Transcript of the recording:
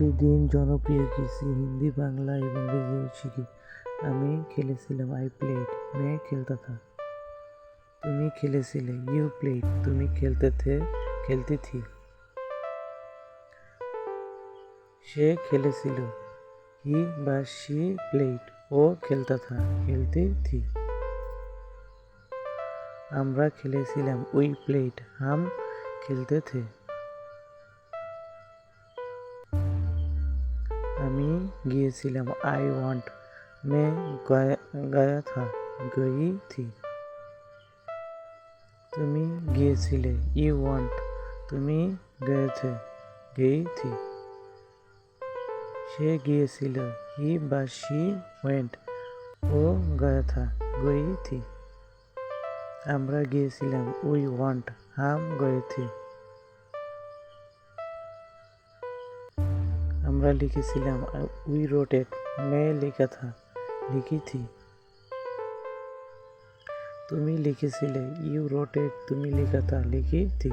প্রতিদিন জনপ্রিয় কিছু হিন্দি, বাংলা এবং ইংরেজিও শিখি আমি খেলেছিলাম আই প্লেট মে খেলতে থা তুমি খেলেছিলে ইউ প্লেট তুমি খেলতে থে খেলতে থি সে খেলেছিল, হি বা সি প্লেট ও খেলতে থা খেলতে থি আমরা খেলেছিলাম উই প্লেট হাম খেলতে থে আমি গিয়েছিলাম। আই ওয়ান্ট মে গায়া থা গই থি। তুমি গিয়েছিলে। ইউ ওয়ান্ট তুমি গেছে গেই থি। সে গিয়েছিল। হি বা শি ওয়েন্ট। ও গয়া থা গই থি। আমরা গিয়েছিলাম। উই ওয়ান্ট হাম গয়ে থি। আমরা লিখেছিলাম উই রোটেড মে লেখা থা লিখি থি তুমি লিখেছিলে ইউ রোটেড তুমি লেখা থা লিখি থি